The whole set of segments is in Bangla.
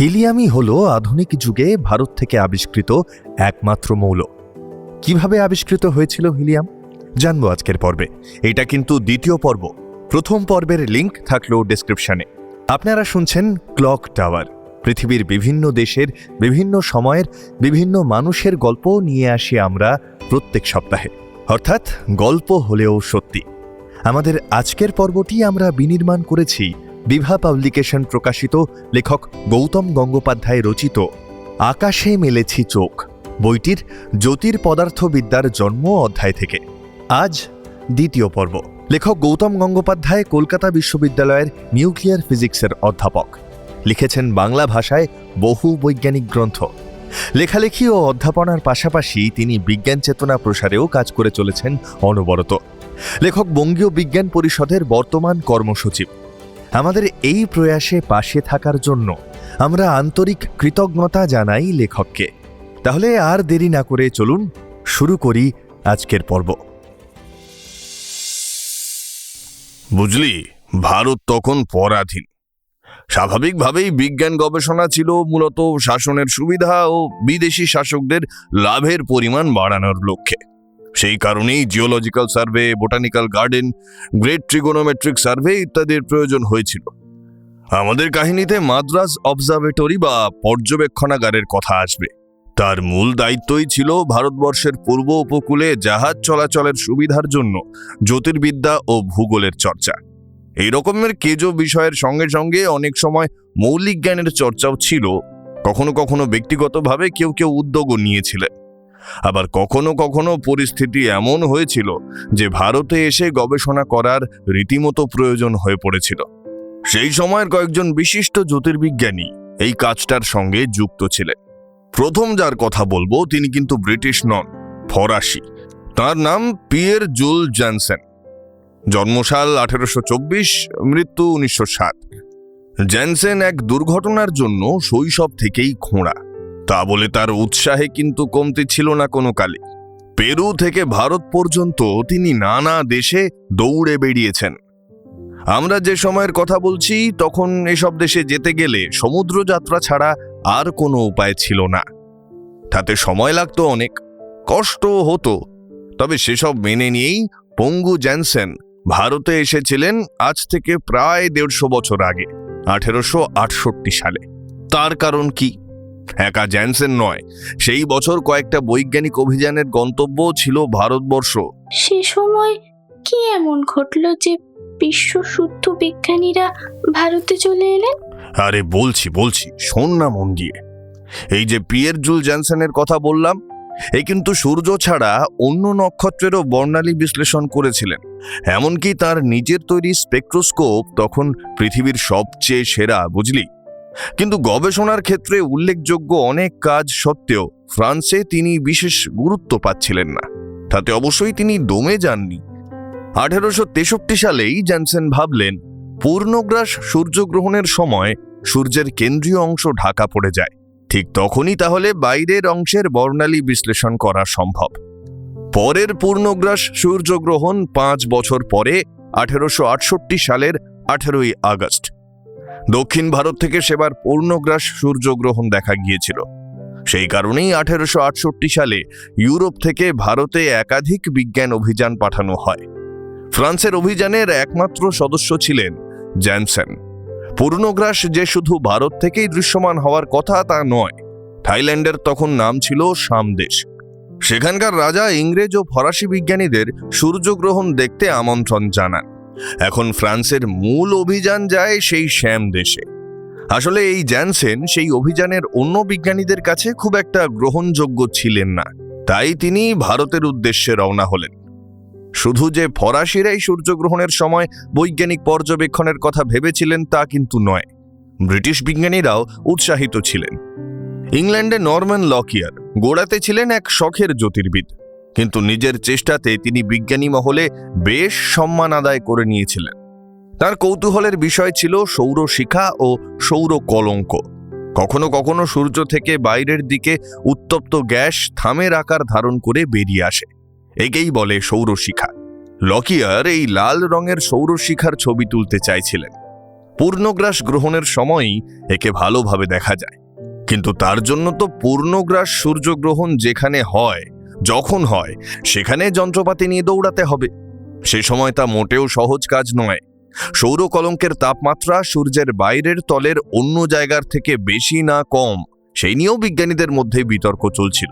হিলিয়ামই হল আধুনিক যুগে ভারত থেকে আবিষ্কৃত একমাত্র মৌল। কীভাবে আবিষ্কৃত হয়েছিল হিলিয়াম? জানব আজকের পর্বে। এটা কিন্তু দ্বিতীয় পর্ব। প্রথম পর্বের লিংক থাকল ডেসক্রিপশনে। আপনারা শুনছেন ক্লক টাওয়ার, পৃথিবীর বিভিন্ন দেশের, বিভিন্ন সময়ের, বিভিন্ন মানুষের গল্প নিয়ে আসি আমরা প্রত্যেক সপ্তাহে। অর্থাৎ গল্প হলেও সত্যি। আমাদের আজকের পর্বটি আমরা বিনির্মাণ করেছি বিভা পাবলিকেশন প্রকাশিত লেখক গৌতম গঙ্গোপাধ্যায় রচিত আকাশে মেলেছি চোখ। বইটির জ্যোতির পদার্থবিদ্যার জন্ম অধ্যায় থেকে। আজ দ্বিতীয় পর্ব। লেখক গৌতম গঙ্গোপাধ্যায় কলকাতা বিশ্ববিদ্যালয়ের নিউক্লিয়ার ফিজিক্সের অধ্যাপক। লিখেছেন বাংলা ভাষায় বহু বৈজ্ঞানিক গ্রন্থ। লেখালেখি ও অধ্যাপনার পাশাপাশি তিনি বিজ্ঞান চেতনা প্রসারেও কাজ করে চলেছেন অনবরত। লেখক বঙ্গীয় বিজ্ঞান পরিষদের বর্তমান কর্মসচিব। আমাদের এই প্রয়াসে পাশে থাকার জন্য আমরা আন্তরিক কৃতজ্ঞতা জানাই লেখককে। তাহলে আর দেরি না করে চলুন শুরু করি আজকের পর্ব। বুঝলি, ভারত তখন পরাধীন। স্বাভাবিকভাবেই বিজ্ঞান গবেষণা ছিল মূলত শাসনের সুবিধা ও বিদেশি শাসকদের লাভের পরিমাণ বাড়ানোর লক্ষ্যে। সেই কারণেই geological survey botanical garden great trigonometric survey ইত্যাদির প্রয়োজন হয়েছিল। আমাদের কাহিনীতে মাদ্রাজ অবজারভেটরি বা পর্যবেক্ষণাগারের কথা আসবে। তার মূল দায়িত্বই ছিল ভারতবর্ষের পূর্ব উপকূলে জাহাজ চলাচলের সুবিধার জন্য জ্যোতির্বিদ্যা ও ভূগোলের চর্চা। এই রকমের কেজো বিষয়ের সঙ্গে সঙ্গে অনেক সময় মৌলিক জ্ঞানের চর্চাও ছিল। কখনো কখনো ব্যক্তিগতভাবে কেউ কেউ উদ্যোগও নিয়েছিলেন। আবার কখনো কখনো পরিস্থিতি এমন হয়েছিল যে ভারতে এসে গবেষণা করার রীতিমতো প্রয়োজন হয়ে পড়েছিল। সেই সময়ের কয়েকজন বিশিষ্ট জ্যোতির্বিজ্ঞানী এই কাজটার সঙ্গে যুক্ত ছিলেন। প্রথম যার কথা বলব তিনি কিন্তু ব্রিটিশ নন, ফরাসি। তার নাম পিয়ের জুল জ্যানসেন। জন্মসাল আঠেরোশো চব্বিশ, মৃত্যু উনিশশো সাত। জ্যানসেন এক দুর্ঘটনার জন্য শৈশব থেকেই খোঁড়া। তা বলে তার উৎসাহে কিন্তু কমতি ছিল না কোনো কালে। পেরু থেকে ভারত পর্যন্ত তিনি নানা দেশে দৌড়ে বেরিয়েছেন আমরা যে সময়ের কথা বলছি, তখন এসব দেশে যেতে গেলে সমুদ্র যাত্রা ছাড়া আর কোনো উপায় ছিল না। তাতে সময় লাগত অনেক, কষ্ট হতো। তবে সেসব মেনে নিয়েই পঙ্গু জ্যানসেন ভারতে এসেছিলেন আজ থেকে প্রায় দেড়শো বছর আগে, আঠেরোশো আটষট্টি সালে। তার কারণ কি? একা জ্যানসেন নয়। সেই বছর কয়েকটা বৈজ্ঞানিক অভিযানের গন্তব্য ছিল ভারতবর্ষ। সে সময় কি এমন ঘটলো যে বিশ্ব শুদ্ধ বিজ্ঞানীরা ভারতে চলে এলেন? আরে বলছি বলছি শোন না মন দিয়ে এই যে পিয়ের জুল জ্যানসেনের কথা বললাম এ কিন্তু সূর্য ছাড়া অন্য নক্ষত্রেরও বর্ণালী বিশ্লেষণ করেছিলেন। এমনকি তার নিজের তৈরি স্পেকট্রোস্কোপ তখন পৃথিবীর সবচেয়ে সেরা বুঝলি? কিন্তু গবেষণার ক্ষেত্রে উল্লেখযোগ্য অনেক কাজ সত্ত্বেও ফ্রান্সে তিনি বিশেষ গুরুত্ব পাচ্ছিলেন না। তাতে অবশ্যই তিনি দমে যাননি। আঠেরোশো তেষট্টি সালেই জ্যানসেন ভাবলেন, পূর্ণগ্রাস সূর্যগ্রহণের সময় সূর্যের কেন্দ্রীয় অংশ ঢাকা পড়ে যায়। ঠিক তখনই তাহলে বাইরের অংশের বর্ণালী বিশ্লেষণ করা সম্ভব। পরের পূর্ণগ্রাস সূর্যগ্রহণ পাঁচ বছর পরে, আঠেরোশো আটষট্টি সালের আঠেরোই আগস্ট। দক্ষিণ ভারত থেকে সেবার পূর্ণগ্রাস সূর্যগ্রহণ দেখা গিয়েছিল। সেই কারণেই আঠেরোশো আটষট্টি সালে ইউরোপ থেকে ভারতে একাধিক বিজ্ঞান অভিযান পাঠানো হয়। ফ্রান্সের অভিযানের একমাত্র সদস্য ছিলেন জ্যানসেন। পূর্ণগ্রাস যে শুধু ভারত থেকেই দৃশ্যমান হওয়ার কথা তা নয়, থাইল্যান্ডের তখন নাম ছিল সামদেশ। সেখানকার রাজা ইংরেজ ও ফরাসি বিজ্ঞানীদের সূর্যগ্রহণ দেখতে আমন্ত্রণ জানান। এখন ফ্রান্সের মূল অভিযান যায় সেই শ্যাম দেশে। আসলে এই জ্যানসেন সেই অভিযানের অন্য বিজ্ঞানীদের কাছে খুব একটা গ্রহণযোগ্য ছিলেন না। তাই তিনি ভারতের উদ্দেশ্যে রওনা হলেন। শুধু যে ফরাসিরাই সূর্যগ্রহণের সময় বৈজ্ঞানিক পর্যবেক্ষণের কথা ভেবেছিলেন তা কিন্তু নয়। ব্রিটিশ বিজ্ঞানীরাও উৎসাহিত ছিলেন। ইংল্যান্ডে নরম্যান লকিয়ার গোড়াতে ছিলেন এক শখের জ্যোতির্বিদ। কিন্তু নিজের চেষ্টাতে তিনি বিজ্ঞানী মহলে বেশ সম্মান আদায় করে নিয়েছিলেন। তার কৌতূহলের বিষয় ছিল সৌরশিখা ও সৌর কলঙ্ক। কখনো কখনো সূর্য থেকে বাইরের দিকে উত্তপ্ত গ্যাস থামের আকার ধারণ করে বেরিয়ে আসে। একেই বলে সৌরশিখা লকিয়ার এই লাল রঙের সৌরশিখার ছবি তুলতে চাইছিলেন। পূর্ণগ্রাস গ্রহণের সময়ই একে ভালোভাবে দেখা যায়। কিন্তু তার জন্য তো পূর্ণগ্রাস সূর্যগ্রহণ যেখানে হয় যখন হয়, সেখানে যন্ত্রপাতি নিয়ে দৌড়াতে হবে। সে সময় তা মোটেও সহজ কাজ নয়। সৌর কলঙ্কের তাপমাত্রা সূর্যের বাইরের তলের অন্য জায়গার থেকে বেশি না কম, সেই নিয়েও বিজ্ঞানীদের মধ্যে বিতর্ক চলছিল।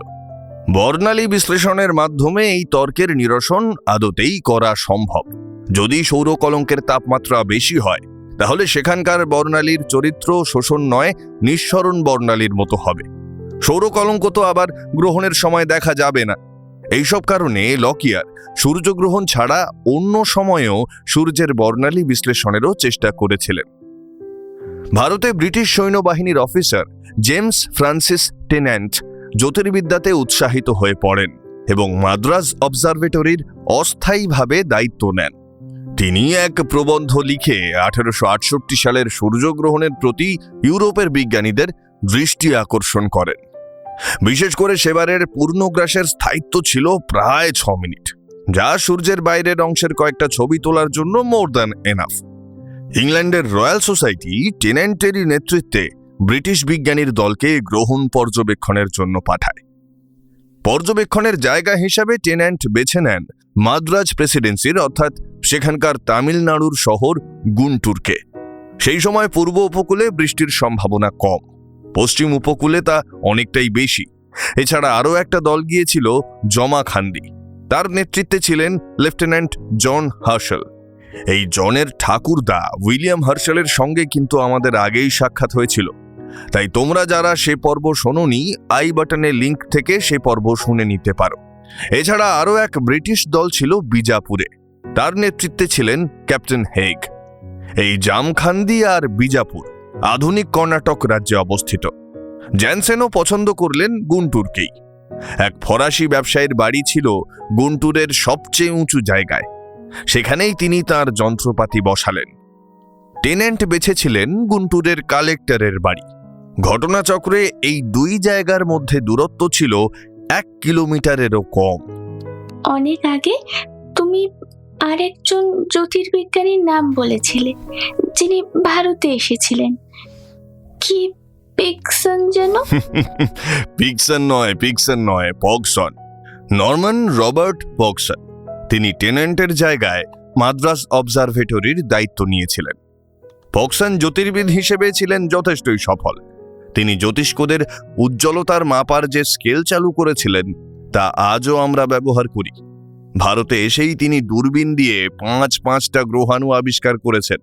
বর্ণালী বিশ্লেষণের মাধ্যমে এই তর্কের নিরসন আদতেই করা সম্ভব। যদি সৌর কলঙ্কের তাপমাত্রা বেশি হয়, তাহলে সেখানকার বর্ণালীর চরিত্র শোষণ নয়, নিঃসরণ বর্ণালীর মতো হবে। সৌর কলঙ্ক তো আবার গ্রহণের সময় দেখা যাবে না। এইসব কারণে লকিয়ার সূর্যগ্রহণ ছাড়া অন্য সময়েও সূর্যের বর্ণালী বিশ্লেষণেরও চেষ্টা করেছিলেন। ভারতে ব্রিটিশ সৈন্যবাহিনীর অফিসার জেমস ফ্রান্সিস টেন্যান্ট জ্যোতির্বিদ্যাতে উৎসাহিত হয়ে পড়েন এবং মাদ্রাজ অবজারভেটরির অস্থায়ীভাবে দায়িত্ব নেন। তিনি এক প্রবন্ধ লিখে আঠারোশো সালের সূর্যগ্রহণের প্রতি ইউরোপের বিজ্ঞানীদের দৃষ্টি আকর্ষণ করেন। বিশেষ করে সেবারের পূর্ণগ্রাসের স্থায়িত্ব ছিল প্রায় ছ মিনিট। যা সূর্যের বাইরের অংশের কয়েকটা ছবি তোলার জন্য মোর দ্যান এনাফ। ইংল্যান্ডের রয়্যাল সোসাইটি টেনেন্টেরই নেতৃত্বে ব্রিটিশ বিজ্ঞানীর দলকে গ্রহণ পর্যবেক্ষণের জন্য পাঠায়। পর্যবেক্ষণের জায়গা হিসাবে টেন্যান্ট বেছে নেন মাদ্রাজ প্রেসিডেন্সির, অর্থাৎ সেখানকার তামিলনাড়ুর শহর গুন্টুরকে। সেই সময় পূর্ব উপকূলে বৃষ্টির সম্ভাবনা কম। পশ্চিম উপকূলে তা অনেকটাই বেশি। এছাড়া আরও একটা দল গিয়েছিল জমাখান্দি তার নেতৃত্বে ছিলেন লেফটেন্যান্ট জন হার্শাল। এই জনের ঠাকুরদা উইলিয়াম হার্শালের সঙ্গে কিন্তু আমাদের আগেই সাক্ষাৎ হয়েছিল। তাই তোমরা যারা সে পর্ব শোনোনি, আই বাটনে লিঙ্ক থেকে সে পর্ব শুনে নিতে পারো। এছাড়া আরও এক ব্রিটিশ দল ছিল বিজাপুরে। তার নেতৃত্বে ছিলেন ক্যাপ্টেন হেগ। এই জামখান্দি আর বিজাপুর। আধুনিক কর্ণাটক রাজ্যে অবস্থিত। জ্যানসেনও পছন্দ করলেন গুন্টুরকেই। এক ফরাসি ব্যবসায়ীর বাড়ি ছিল গুন্টুরের সবচেয়ে উঁচু জায়গায়। সেখানেই তিনি তার যন্ত্রপাতি বসালেন। টেনেন্ট বেছেছিলেন গুন্টুরের কালেক্টরের বাড়ি। ঘটনাচক্রে এই দুই জায়গার মধ্যে দূরত্ব ছিল এক কিলোমিটারেরও কম। অনেক আগে তুমি আরেকজন জ্যোতির্বিজ্ঞানীর নাম বলেছিলে যিনি ভারতে এসেছিলেন। কি পিকসন যেন? পিকসন নয় পিকসন নয় পকসন নরমান রবার্ট পগসন। তিনি টেনেন্টের জায়গায় মাদ্রাস অবজারভেটরির দায়িত্ব নিয়েছিলেন। পগসন জ্যোতির্বিদ হিসেবে ছিলেন যথেষ্টই সফল। তিনি জ্যোতিষ্কদের উজ্জ্বলতার মাপার যে স্কেল চালু করেছিলেন, তা আজও আমরা ব্যবহার করি। ভারতে এসেই তিনি দূরবীন দিয়ে পাঁচ পাঁচটা গ্রহাণু আবিষ্কার করেছেন।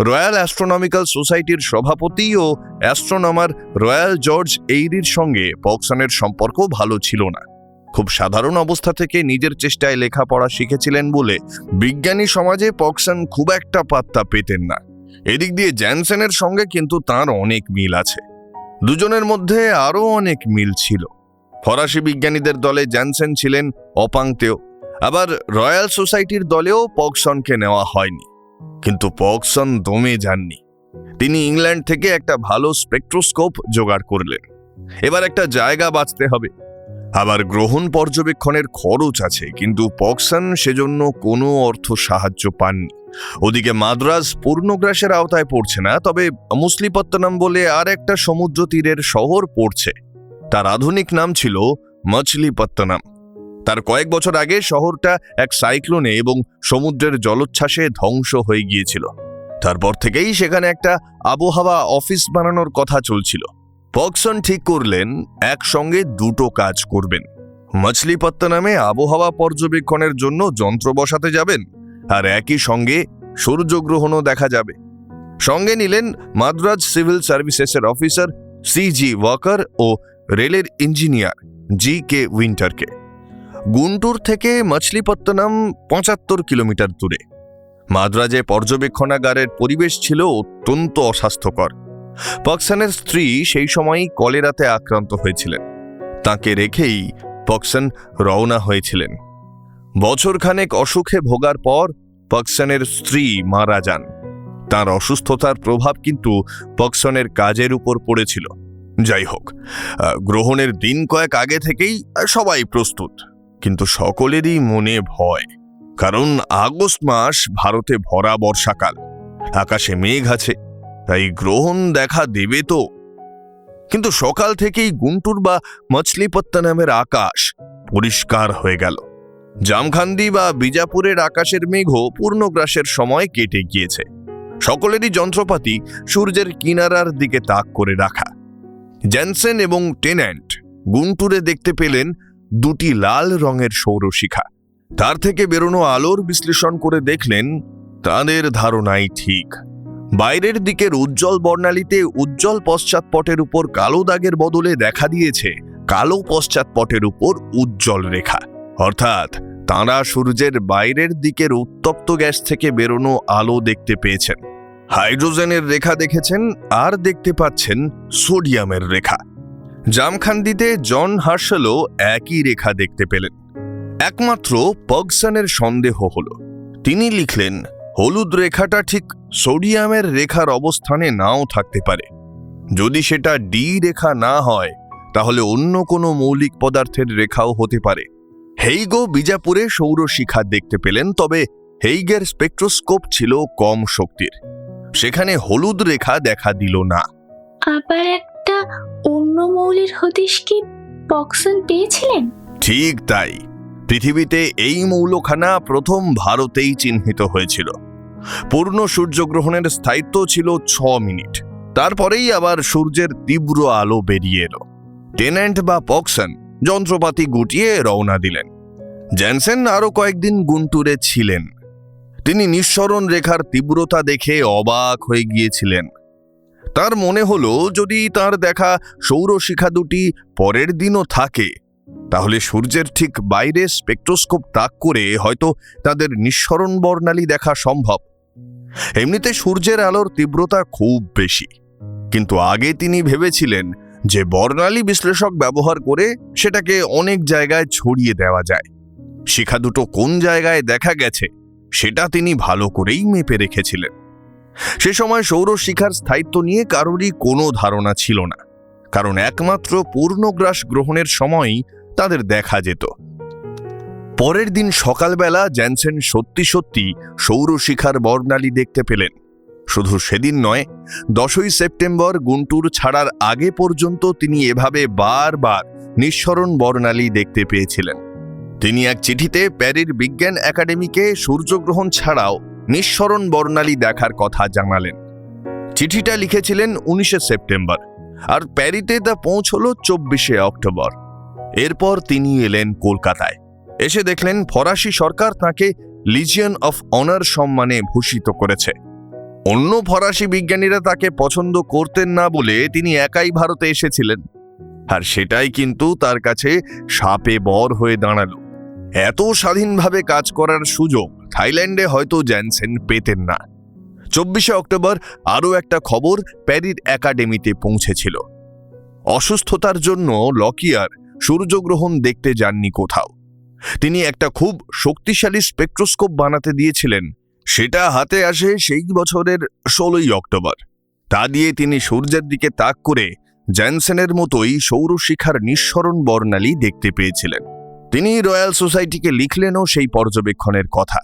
রয়্যাল অ্যাস্ট্রোনমিক্যাল সোসাইটির সভাপতি ও অ্যাস্ট্রোনমার রয়্যাল জর্জ এইরির সঙ্গে পক্সনের সম্পর্ক ভালো ছিল না। খুব সাধারণ অবস্থা থেকে নিজের চেষ্টায় লেখাপড়া শিখেছিলেন বলে বিজ্ঞানী সমাজে পক্সন খুব একটা পাত্তা পেতেন না। এদিক দিয়ে জ্যানসেনের সঙ্গে কিন্তু তার অনেক মিল আছে। দুজনের মধ্যে আরও অনেক মিল ছিল। ফরাসি বিজ্ঞানীদের দলে জ্যানসেন ছিলেন অপাঙ্ক্তেয় আবার রয়্যাল সোসাইটির দলেও পকসনকে নেওয়া হয়নি। কিন্তু পকসন দমে যাননি। তিনি ইংল্যান্ড থেকে একটা ভালো স্পেকট্রোস্কোপ জোগাড় করলেন। এবার একটা জায়গা বাঁচতে হবে। আবার গ্রহণ পর্যবেক্ষণের খরচ আছে, কিন্তু পক্সন সেজন্য কোনো অর্থ সাহায্য পাননি। ওদিকে মাদ্রাজ পূর্ণগ্রাসের আওতায় পড়ছে না, তবে মুসলিপত্তনম বলে আর একটা সমুদ্র তীরের শহর পড়ছে। তার আধুনিক নাম ছিল মছলিপত্তনম তার কয়েক বছর আগে শহরটা এক সাইক্লোনে এবং সমুদ্রের জলোচ্ছ্বাসে ধ্বংস হয়ে গিয়েছিল। তারপর থেকেই সেখানে একটা আবহাওয়া অফিস বানানোর কথা চলছিল। পক্সন ঠিক করলেন, একসঙ্গে দুটো কাজ করবেন। মছলিপত্তনামে আবহাওয়া পর্যবেক্ষণের জন্য যন্ত্র বসাতে যাবেন, আর একই সঙ্গে সূর্যগ্রহণও দেখা যাবে। সঙ্গে নিলেন মাদ্রাজ সিভিল সার্ভিসেসের অফিসার সি জি ওয়াকার ও রেলের ইঞ্জিনিয়ার জি কে উইন্টারকে গুন্টুর থেকে মছলিপত্তনম পঁচাত্তর কিলোমিটার দূরে। মাদ্রাজে পর্যবেক্ষণাগারের পরিবেশ ছিল অত্যন্ত অস্বাস্থ্যকর। পক্সনের স্ত্রী সেই সময়ই কলেরাতে আক্রান্ত হয়েছিলেন। তাকে রেখেই পক্সন রওনা হয়েছিলেন। বছরখানেক অসুখে ভোগার পর পক্সনের স্ত্রী মারা যান। তার অসুস্থতার প্রভাব কিন্তু পক্সনের কাজের উপর পড়েছিল। যাই হোক গ্রহণের দিন কয়েক আগে থেকেই সবাই প্রস্তুত। কিন্তু সকলেরই মনে ভয়, কারণ আগস্ট মাস ভারতে ভরা বর্ষাকাল। আকাশে মেঘ আছে, তাই গ্রহণ দেখা দেবে তো। কিন্তু সকাল থেকেই গুন্টুর বা মছলিপত্তা নামের আকাশ পরিষ্কার হয়ে গেল। জামখান্দি বা বিজাপুরের আকাশের মেঘও পূর্ণগ্রাসের সময় কেটে গিয়েছে। সকলেরই যন্ত্রপাতি সূর্যের কিনারার দিকে তাক করে রাখা। জ্যানসেন এবং টেন্যান্ট গুন্টুরে দেখতে পেলেন দুটি লাল রঙের সৌরশিখা। তার থেকে বেরোনো আলোর বিশ্লেষণ করে দেখলেন তাদের ধারণাই ঠিক। বাইরের দিকের উজ্জ্বল বর্ণালীতে উজ্জ্বল পশ্চাৎপটের উপর কালো দাগের বদলে দেখা দিয়েছে কালো পশ্চাৎপটের উপর উজ্জ্বল রেখা। অর্থাৎ তাঁরা সূর্যের বাইরের দিকের উত্তপ্ত গ্যাস থেকে বেরোনো আলো দেখতে পেয়েছেন। হাইড্রোজেনের রেখা দেখেছেন আর দেখতে পাচ্ছেন সোডিয়ামের রেখা। জামখান্দিতে জন হার্শেলও একই রেখা দেখতে পেলেন। একমাত্র পগসনের সন্দেহ হল। তিনি লিখলেন, হলুদ রেখাটা ঠিক সোডিয়ামের রেখার অবস্থানে নাও থাকতে পারে। যদি সেটা ডি রেখা না হয়, তাহলে অন্য কোনো মৌলিক পদার্থের রেখাও হতে পারে। হেইগো বিজাপুরে সৌরশিখা দেখতে পেলেন, তবে হেইগের স্পেকট্রোস্কোপ ছিল কম শক্তির। সেখানে হলুদ রেখা দেখা দিল না। আবার একটা অন্য মৌলের হদিশ কি পক্সন পেয়েছিলেন? ঠিক তাই। পৃথিবীতে এই মৌলখানা প্রথম ভারতেই চিহ্নিত হয়েছিল। পূর্ণ সূর্যগ্রহণের স্থায়িত্ব ছিল ছ মিনিট। তারপরেই আবার সূর্যের তীব্র আলো বেরিয়ে এলো। টেন্যান্ট বা পক্সন যন্ত্রপাতি গুটিয়ে রওনা দিলেন। জ্যানসেন আরও কয়েকদিন গুন্টুরে ছিলেন। তিনি নিঃসরণ রেখার তীব্রতা দেখে অবাক হয়ে গিয়েছিলেন। তার মনে হলো, যদি তার দেখা সৌরশিখা দুটি পরের দিনও থাকে, তাহলে সূর্যের ঠিক বাইরে স্পেকট্রোস্কোপ তাক করে হয়তো তাদের নিঃসরণ বর্ণালী দেখা সম্ভব। এমনিতে সূর্যের আলোর তীব্রতা খুব বেশি। কিন্তু আগে তিনি ভেবেছিলেন যে বর্ণালী বিশ্লেষক ব্যবহার করে সেটাকে অনেক জায়গায় ছড়িয়ে দেওয়া যায়। শিখা দুটো কোন জায়গায় দেখা গেছে? সেটা তিনি ভালো করেই মেপে রেখেছিলেন। সে সময় সৌরশিখার স্থায়িত্ব নিয়ে কারোরই কোনো ধারণা ছিল না, কারণ একমাত্র পূর্ণগ্রাস গ্রহণের সময়ই তাদের দেখা যেত। পরের দিন সকালবেলা জ্যানসেন সত্যি সত্যি সৌরশিখার বর্ণালী দেখতে পেলেন। শুধু সেদিন নয়, দশই সেপ্টেম্বর গুন্টুর ছাড়ার আগে পর্যন্ত তিনি এভাবে বারবার নিঃসরণ বর্ণালী দেখতে পেয়েছিলেন। তিনি এক চিঠিতে প্যারির বিজ্ঞান একাডেমিকে সূর্যগ্রহণ ছাড়াও নিঃসরণ বর্ণালী দেখার কথা জানালেন। চিঠিটা লিখেছিলেন উনিশে সেপ্টেম্বর, আর প্যারিতে তা পৌঁছলো চব্বিশে অক্টোবর। এরপর তিনি এলেন কলকাতায়। এসে দেখলেন ফরাসি সরকার তাকে লিজিয়ন অফ অনার সম্মানে ভূষিত করেছে। অন্য ফরাসি বিজ্ঞানীরা তাকে পছন্দ করতেন না বলে তিনি একাই ভারতে এসেছিলেন। আর সেটাই কিন্তু তার কাছে সাপে বর হয়ে দাঁড়াল। এত স্বাধীনভাবে কাজ করার সুযোগ থাইল্যান্ডে হয়তো জ্যানসেন পেতেন না। চব্বিশে অক্টোবর আরও একটা খবর প্যারির একাডেমিতে পৌঁছেছিল। অসুস্থতার জন্য লকিয়ার সূর্যগ্রহণ দেখতে যাননি কোথাও। তিনি একটা খুব শক্তিশালী স্পেকট্রোস্কোপ বানাতে দিয়েছিলেন। সেটা হাতে আসে সেই বছরের ষোলোই অক্টোবর। তা দিয়ে তিনি সূর্যের দিকে তাক করে জ্যানসেনের মতোই সৌরশিখার নিঃসরণ বর্ণালী দেখতে পেয়েছিলেন। তিনি রয়্যাল সোসাইটিকে লিখলেনও সেই পর্যবেক্ষণের কথা।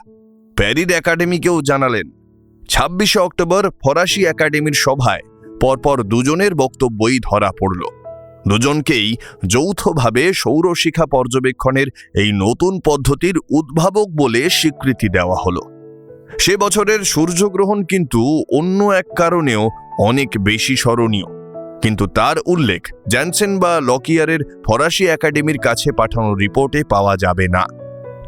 প্যারির একাডেমিকেও জানালেন, ছাব্বিশে অক্টোবর ফরাসি একাডেমির সভায় পরপর দুজনের বক্তব্যই ধরা পড়ল। দুজনকেই যৌথভাবে সৌরশিখা পর্যবেক্ষণের এই নতুন পদ্ধতির উদ্ভাবক বলে স্বীকৃতি দেওয়া হলো। সে বছরের সূর্যগ্রহণ কিন্তু অন্য এক কারণেও অনেক বেশি স্মরণীয়। কিন্তু তার উল্লেখ, জ্যানসেন বা লকিয়ারের ফরাসি একাডেমির কাছে পাঠানো রিপোর্টে পাওয়া যাবে না।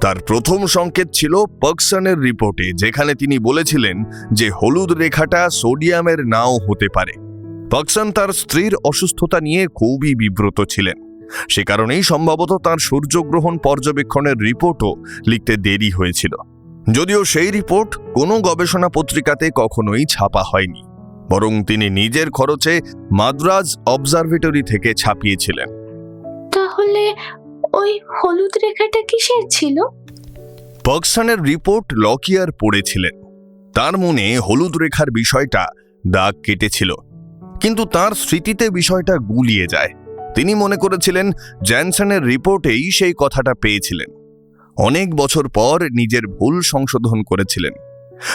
তার প্রথম সংকেত ছিল পকসনের রিপোর্টে, যেখানে তিনি বলেছিলেন যে হলুদ রেখাটা সোডিয়ামের নাও হতে পারে। পকসন তার স্ত্রীর অসুস্থতা নিয়ে খুবই বিব্রত ছিলেন। সে কারণেই সম্ভবত তার সূর্যগ্রহণ পর্যবেক্ষণের রিপোর্টও লিখতে দেরি হয়েছিল। যদিও সেই রিপোর্ট কোনো গবেষণা পত্রিকাতে কখনোই ছাপা হয়নি। বরং তিনি নিজের খরচে মাদ্রাজ অবজারভেটরি থেকে ছাপিয়েছিলেন। তাহলে ওই হলুদ রেখাটা কিসের ছিল? পকসনের রিপোর্ট লকিয়ার পড়েছিলেন। তার মনে হলুদ রেখার বিষয়টা দাগ কেটেছিল। কিন্তু তার স্মৃতিতে বিষয়টা গুলিয়ে যায়। তিনি মনে করেছিলেন জ্যানসনের রিপোর্টেই সেই কথাটা পেয়েছিলেন। অনেক বছর পর নিজের ভুল সংশোধন করেছিলেন।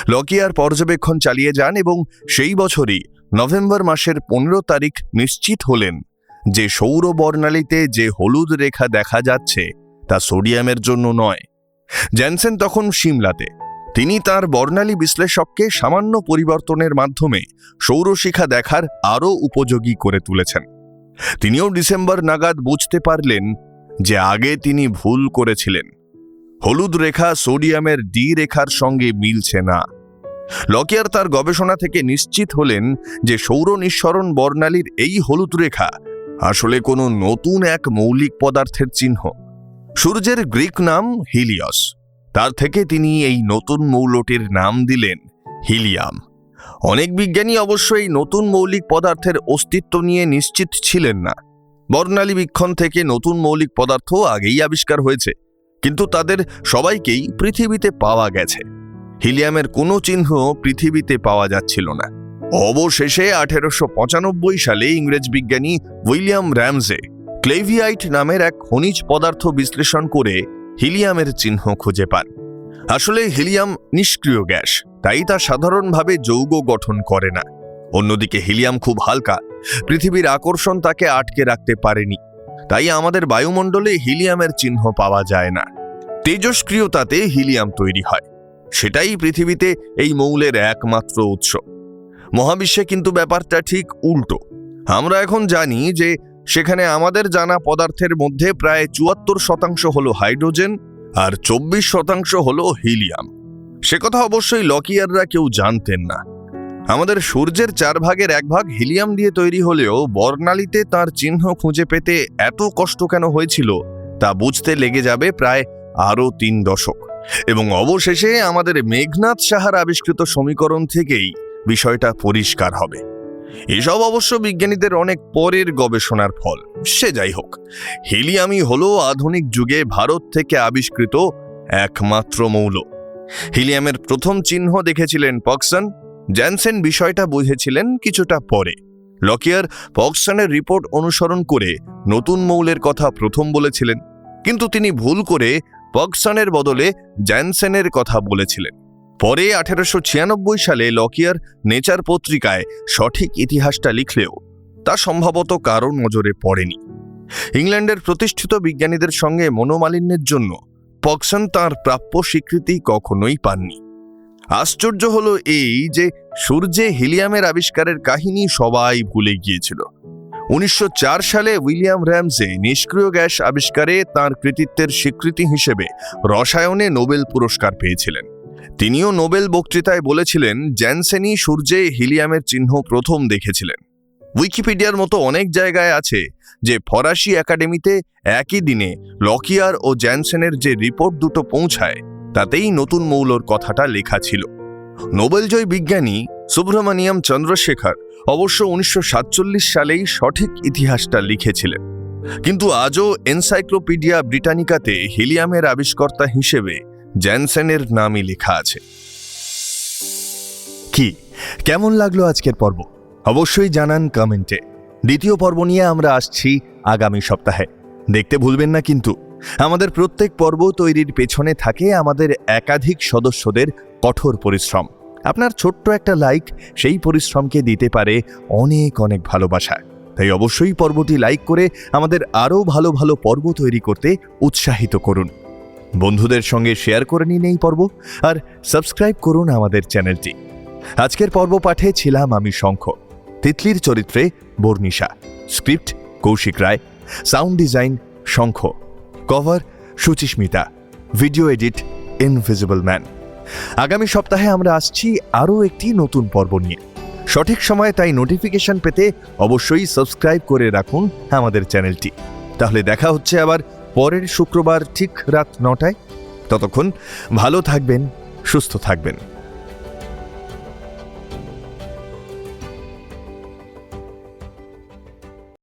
লকিয়ার পর্যবেক্ষণ চালিয়ে যান এবং সেই বছরই নভেম্বর মাসের পনেরো তারিখ নিশ্চিত হলেন যে সৌর বর্ণালীতে যে হলুদ রেখা দেখা যাচ্ছে তা সোডিয়ামের জন্য নয়। জ্যানসেন তখন সিমলাতে। তিনি তার বর্ণালী বিশ্লেষককে সামান্য পরিবর্তনের মাধ্যমে সৌরশিখা দেখার আরও উপযোগী করে তুলেছেন। তিনিও ডিসেম্বর নাগাদ বুঝতে পারলেন যে আগে তিনি ভুল করেছিলেন। হলুদ রেখা সোডিয়ামের ডি রেখার সঙ্গে মিলছে না। লকিয়ার তার গবেষণা থেকে নিশ্চিত হলেন যে সৌর নিঃসরণ বর্ণালীর এই হলুদ রেখা আসলে কোনো নতুন এক মৌলিক পদার্থের চিহ্ন। সূর্যের গ্রিক নাম হিলিয়স। তার থেকে তিনি এই নতুন মৌলটির নাম দিলেন হিলিয়াম। অনেক বিজ্ঞানী অবশ্য এই নতুন মৌলিক পদার্থের অস্তিত্ব নিয়ে নিশ্চিত ছিলেন না। বর্ণালী বীক্ষণ থেকে নতুন মৌলিক পদার্থ আগেই আবিষ্কার হয়েছে। কিন্তু তাদের সবাইকেই পৃথিবীতে পাওয়া গেছে। হিলিয়ামের কোনো চিহ্ন পৃথিবীতে পাওয়া যাচ্ছিল না। অবশেষে আঠেরোশো পঁচানব্বই সালে ইংরেজ বিজ্ঞানী উইলিয়াম র্যামজে ক্লেভিয়াইট নামের এক খনিজ পদার্থ বিশ্লেষণ করে হিলিয়ামের চিহ্ন খুঁজে পান। আসলে হিলিয়াম নিষ্ক্রিয় গ্যাস, তাই তা সাধারণভাবে যৌগ গঠন করে না। অন্যদিকে হিলিয়াম খুব হালকা, পৃথিবীর আকর্ষণ তাকে আটকে রাখতে পারেনি। তাই আমাদের বায়ুমণ্ডলে হিলিয়ামের চিহ্ন পাওয়া যায় না। তেজস্ক্রিয়তাতে হিলিয়াম তৈরি হয়। সেটাই পৃথিবীতে এই মৌলের একমাত্র উৎস। মহাবিশ্বে কিন্তু ব্যাপারটা ঠিক উল্টো। আমরা এখন জানি যে সেখানে আমাদের জানা পদার্থের মধ্যে প্রায় চুয়াত্তর শতাংশ হলো হাইড্রোজেন আর চব্বিশ শতাংশ হলো হিলিয়াম। সে কথা অবশ্যই লকিয়াররা কেউ জানতেন না। আমাদের সূর্যের চার ভাগের এক ভাগ হিলিয়াম দিয়ে তৈরি হলেও বর্ণালীতে তার চিহ্ন খুঁজে পেতে এত কষ্ট কেন হয়েছিল তা বুঝতে লেগে যাবে প্রায় আরও তিন দশক। এবং অবশেষে আমাদের মেঘনাথ সাহার আবিষ্কৃত সমীকরণ থেকেই বিষয়টা পরিষ্কার হবে। এসব অবশ্য বিজ্ঞানীদের অনেক পরের গবেষণার ফল। সে যাই হোক, হিলিয়ামই হল আধুনিক যুগে ভারত থেকে আবিষ্কৃত একমাত্র মৌল। হিলিয়ামের প্রথম চিহ্ন দেখেছিলেন পক্সন জ্যানসেন বিষয়টা বুঝেছিলেন কিছুটা পরে। লকিয়ার পক্সনের রিপোর্ট অনুসরণ করে নতুন মৌলের কথা প্রথম বলেছিলেন, কিন্তু তিনি ভুল করে পক্সনের বদলে জ্যানসেনের কথা বলেছিলেন। পরে আঠেরোশো ছিয়ানব্বই সালে লকিয়ার নেচার পত্রিকায় সঠিক ইতিহাসটা লিখলেও তা সম্ভবত কারও নজরে পড়েনি। ইংল্যান্ডের প্রতিষ্ঠিত বিজ্ঞানীদের সঙ্গে মনোমালিন্যের জন্য পক্সন তাঁর প্রাপ্য স্বীকৃতি কখনোই পাননি। আশ্চর্য হলো এই যে সূর্যে হিলিয়ামের আবিষ্কারের কাহিনী সবাই ভুলে গিয়েছিল। উনিশশো চার সালে উইলিয়াম র্যামসে নিষ্ক্রিয় গ্যাস আবিষ্কারে তার কৃতিত্বের স্বীকৃতি হিসেবে রসায়নে নোবেল পুরস্কার পেয়েছিলেন। তিনিও নোবেল বক্তৃতায় বলেছিলেন, জ্যানসেনই সূর্যে হিলিয়ামের চিহ্ন প্রথম দেখেছিলেন। উইকিপিডিয়ার মতো অনেক জায়গায় আছে যে ফরাসি একাডেমিতে একই দিনে লকিয়ার ও জ্যানসেনের যে রিপোর্ট দুটো পৌঁছায় তাতেই নতুন মৌলর কথাটা লেখা ছিল। নোবেলজয়ী বিজ্ঞানী সুব্রমণিয়াম চন্দ্রশেখর অবশ্য উনিশশো সাতচল্লিশ সালেই সঠিক ইতিহাসটা লিখেছিলেন। কিন্তু আজও এনসাইক্লোপিডিয়া ব্রিটানিকাতে হিলিয়ামের আবিষ্কর্তা হিসেবে জ্যানসেনের নামই লেখা আছে। কি? কেমন লাগল আজকের পর্ব? অবশ্যই জানান কমেন্টে। দ্বিতীয় পর্ব নিয়ে আমরা আসছি আগামী সপ্তাহে। দেখতে ভুলবেন না কিন্তু। আমাদের প্রত্যেক পর্ব তৈরির পেছনে থাকে আমাদের একাধিক সদস্যদের কঠোর পরিশ্রম। আপনার ছোট্ট একটা লাইক সেই পরিশ্রমকে দিতে পারে অনেক অনেক ভালোবাসা। তাই অবশ্যই পর্বটি লাইক করে আমাদের আরও ভালো ভালো পর্ব তৈরি করতে উৎসাহিত করুন। বন্ধুদের সঙ্গে শেয়ার করে নিন এই পর্ব আর সাবস্ক্রাইব করুন আমাদের চ্যানেলটি। আজকের পর্ব পাঠে ছিলাম আমি শঙ্খ, তিতলির চরিত্রে Barnisha script Kaushik Roy sound design Shankha. Cover Suchismita video edit invisible man আগামী সপ্তাহে আমরা আসছি আরও একটি নতুন পর্ব নিয়ে। সঠিক সময়ে তাই নোটিফিকেশন পেতে অবশ্যই সাবস্ক্রাইব করে রাখুন আমাদের চ্যানেলটি। তাহলে দেখা হচ্ছে আবার পরের শুক্রবার ঠিক রাত নটায়। ততক্ষণ ভালো থাকবেন, সুস্থ থাকবেন।